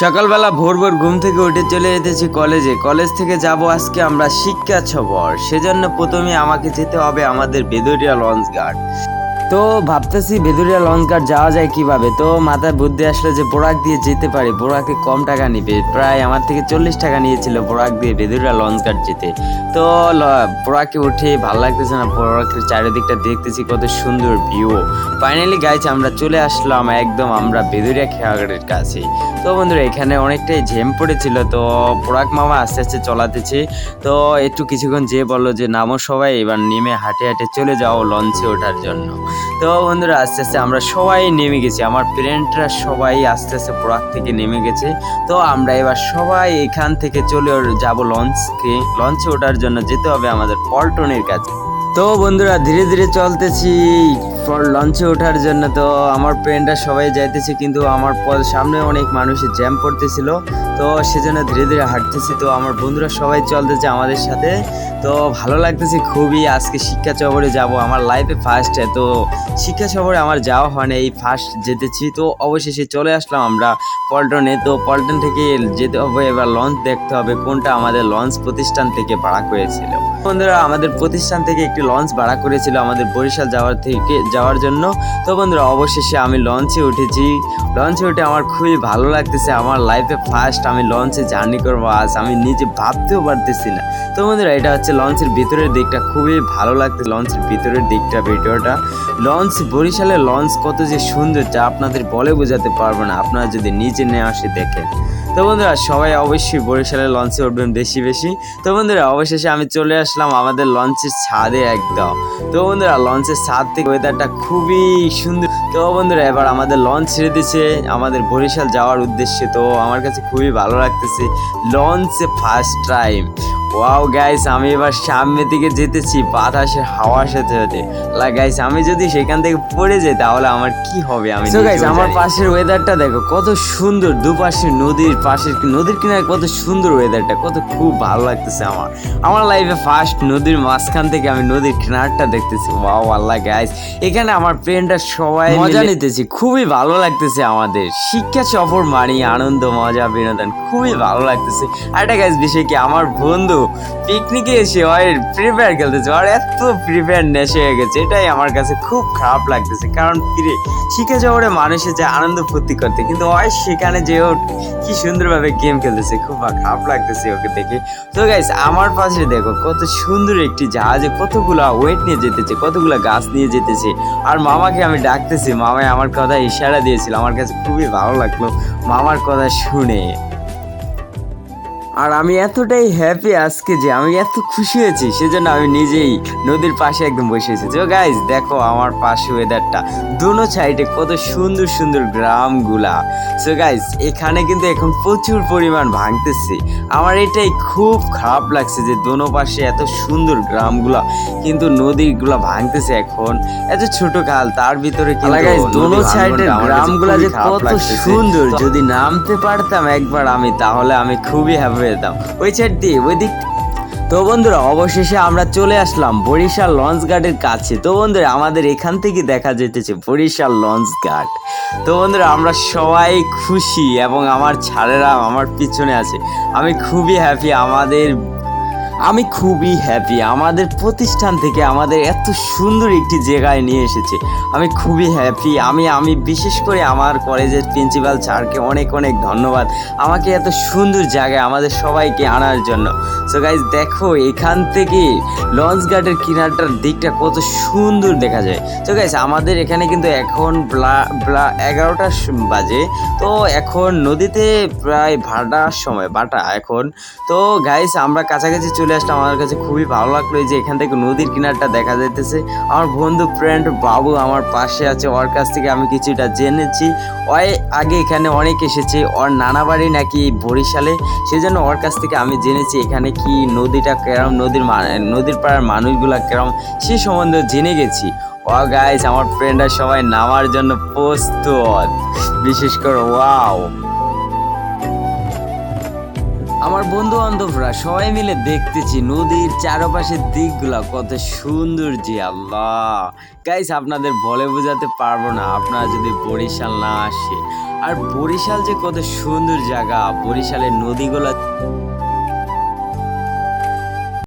সকালবেলা ভোর ভোর ঘুম থেকে উঠে চলে যেতেছি কলেজে। কলেজ থেকে যাব আজকে আমরা শিক্ষা ছবর। সেজন্য প্রথমে আমাকে যেতে হবে আমাদের বেদরিয়া লঞ্চ ঘাট তো ভাবতেছি বেদুরিয়া লঞ্চ ঘাট যাওয়া যায় কীভাবে? তো মাথায় বুদ্ধি আসলো যে বোরাক দিয়ে যেতে পারি। বোরাকে কম টাকা নিবে। প্রায় আমার থেকে চল্লিশ টাকা নিয়েছিল বোরাক দিয়ে বেদুরিয়া লঞ্চ ঘাট যেতে। তো বোরাকে উঠে ভালো লাগতেছে না। বোরাকের চারিদিকটা দেখতেছি কত সুন্দর ভিউ ফাইনালি গাইছে আমরা চলে আসলাম একদম আমরা বেদুরিয়া খেয়াঘাটের কাছে। তো বন্ধুরা, এখানে অনেকটাই ঝেম পড়েছিল। তো পোড়াক মামা আস্তে আস্তে চলাতেছে। তো একটু কিছুক্ষণ যে বলল যে, নামো সবাই। এবার নেমে হাঁটে হাঁটে চলে যাও লঞ্চে ওঠার জন্য। তো বন্ধুরা, আস্তে আস্তে আমরা সবাই নেমে গেছি। আমার ফ্রেন্ডরা সবাই আস্তে আস্তে পোড়াক থেকে নেমে গেছে। তো আমরা এবার সবাই এখান থেকে চলে যাব লঞ্চকে। লঞ্চে ওঠার জন্য যেতে হবে আমাদের পল্টনের কাছে। তো বন্ধুরা, ধীরে ধীরে চলতেছি। ফর লঞ্চে ওঠার জন্য তো আমার ফ্রেন্ডরা সবাই যাইতেছে, কিন্তু আমার সামনে অনেক মানুষের জ্যাম পড়তেছিল তো সেজন্য ধীরে ধীরে হাঁটতেছি। তো আমার বন্ধুরা সবাই চলতেছে আমাদের সাথে। তো ভালো লাগতেছে খুবই। আজকে শিক্ষা চবরে যাব। আমার লাইফে ফার্স্ট তো শিক্ষা সফরে আমার যাওয়া হয় না এই ফার্স্ট যেতেছি। তো অবশেষে চলে আসলাম আমরা পল্টনে। তো পল্টন থেকে যেতে হবে, এবার লঞ্চ দেখতে হবে কোনটা আমাদের লঞ্চ প্রতিষ্ঠান থেকে ভাড়া করেছিল। বন্ধুরা, আমাদের প্রতিষ্ঠান থেকে একটি লঞ্চ ভাড়া করেছিল আমাদের বরিশাল যাওয়ার থেকে যাওয়ার জন্য। তো বন্ধুরা অবশেষে আমি লঞ্চে উঠেছি। লঞ্চে উঠে আমার খুবই ভালো লাগতেছে। আমার লাইফে ফার্স্ট আমি লঞ্চে জার্নি করব। আজ আমি নিজে ভাবতেও পারতেছি না। তো বন্ধুরা, এটা হচ্ছে লঞ্চের ভিতরের দিকটা। খুবই ভালো লাগছে লঞ্চের ভিতরের দিকটা, ভিডিওটা। লঞ্চ বরিশালের লঞ্চ কত যে সুন্দর যা আপনাদের বলে বোঝাতে পারব না। আপনারা যদি নিজে নিয়ে আসে দেখেন। তো বন্ধুরা, সবাই অবশ্যই বরিশালের লঞ্চে উঠবেন বেশি বেশি। তো বন্ধুরা, অবশেষে আমি চলে আসলাম আমাদের লঞ্চের ছাদে একদম। তো বন্ধুরা লঞ্চের ছাদ থেকে ওয়েদারটা খুবই সুন্দর। তো বন্ধুরা, এবার আমাদের লঞ্চ ছেড়ে দিচ্ছে আমাদের বরিশাল যাওয়ার উদ্দেশ্যে তো আমার কাছে খুবই ভালো লাগতেছে। লঞ্চে ফার্স্ট টাইম ওয়াও গাইস আমি এবার সামনের দিকে যেতেছি বাতাসের হাওয়ার সাথে সাথে। গাইস আমি যদি সেখান থেকে পড়ে যাই তাহলে আমার কি হবে? আমি guys, নিজেও আমার পাশের ওয়েদারটা দেখো কত সুন্দর। দুপাশে নদীর পাশে নদীর কিনারে কত সুন্দর ওয়েদারটা কত খুব ভালো লাগতেছে আমার। আমার লাইফে ফার্স্ট নদীর মাঝখান থেকে আমি নদীর কিনারটা দেখতেছি। ওয়াও আল্লাহ গাইস এখানে আমার ফ্রেন্ডরা সবাই মজা নিতেছি খুবই ভালো লাগতেছে আমাদের। শিক্ষা সফর মানি আনন্দ মজা বিনোদন খুবই ভালো লাগতেছে। আর একটা গাইস বিষয় কি আমার বন্ধু পিকনিকে এসে ওই ফ্রি ফায়ার খেলতেছে। আর এত ফ্রি ফায়ার নেশে হয়ে গেছে, এটাই আমার কাছে খুব খারাপ লাগতেছে। কারণ ফিরে শিখে যাওয়ারে মানুষের যে আনন্দ ফুর্তি করতে, কিন্তু ওই সেখানে যে ও কি সুন্দরভাবে গেম খেলতেছে, খুব খারাপ লাগতেছে ওকে দেখে। তো গাইস আমার পাশে দেখো, কত সুন্দর একটি জাহাজে কতগুলা ওয়েট নিয়ে যেতেছে, কতগুলা গাছ নিয়ে যেতেছে। আর মামাকে আমি ডাকতেছি, মামাই আমার কথা ইশারা দিয়েছিল, আমার কাছে খুবই ভালো লাগল। মামার কথা শুনে। আর আমি এতটাই হ্যাপি আজকে যে আমি এত খুশি হয়েছি সেজন্য আমি নিজেই নদীর পাশে একদম বসে এসেছি ও গাইজ দেখো আমার পাশে ওয়েদারটা দোনো সাইডে কত সুন্দর সুন্দর গ্রামগুলা। সো গাইজ এখানে কিন্তু এখন প্রচুর পরিমাণ ভাঙতেছে। আমার এটাই খুব খারাপ লাগছে যে দোনো পাশে এত সুন্দর গ্রামগুলা কিন্তু নদীগুলা ভাঙতেছে এখন। এত ছোট কাল তার ভিতরে guys, নদী দোনো সাইডের গ্রামগুলা যে কত সুন্দর, যদি নামতে পারতাম একবার আমি তাহলে আমি খুবই হ্যাপি হতাম ওই সাইড দিয়ে, ওই দিক। তো বন্ধুরা, অবশেষে আমরা চলে আসলাম বরিশাল লঞ্চ গার্ডের কাছে। তো বন্ধুরা, আমাদের এখান থেকে দেখা যেতেছে বরিশাল লঞ্চ গার্ড তো বন্ধুরা, আমরা সবাই খুশি এবং আমার ছাড়েরা আমার পিছনে আছে। আমি খুবই হ্যাপি আমাদের আমি খুবই হ্যাপি আমাদের প্রতিষ্ঠান থেকে আমাদের এত সুন্দর একটি জায়গায় নিয়ে এসেছে। আমি খুবই হ্যাপি আমি আমি বিশেষ করে আমার কলেজের প্রিন্সিপাল স্যারকে অনেক অনেক ধন্যবাদ। আমাকে এত সুন্দর জায়গায় আমাদের সবাইকে আনার জন্য। সো গাইজ দেখো, এখান থেকে লঞ্চ গার্ডের কিনারটার দিকটা কত সুন্দর দেখা যায়। তো গাইজ আমাদের এখানে কিন্তু এখন ব্লা এগারোটার বাজে। তো এখন নদীতে প্রায় ভাটার সময় বাটা এখন। তো গাইস আমরা কাছাকাছি চলে আসলাম। আমার কাছে খুবই ভালো লাগল এই যে এখান থেকে নদীর কিনারটা দেখা যাইতেছে। আমার বন্ধু ফ্রেন্ড বাবু আমার পাশে আছে, ওর কাছ থেকে আমি কিছুটা জেনেছি। ওই আগে এখানে অনেক এসেছে, ওর নানা বাড়ি নাকি বরিশালে। সেজন্য ওর কাছ থেকে আমি জেনেছি এখানে কি নদীটা কেরম, নদীর নদীর পাড়ার মানুষগুলা কেরম, সে সম্বন্ধে জেনে গেছি। ও গাইস আমার ফ্রেন্ডরা সবাই নামার জন্য প্রস্তুত। বিশেষ করে ওয়াও আমার বন্ধু বান্ধবরা সবাই মিলে দেখতেছি নদীর চারপাশের দিকগুলা, কত সুন্দর জি আল্লাহ। গাইস আপনাদের বলে বোঝাতে পারব না, আপনারা যদি বরিশাল না আসে। আর বরিশাল যে কত সুন্দর জায়গা, বরিশালের নদীগুলো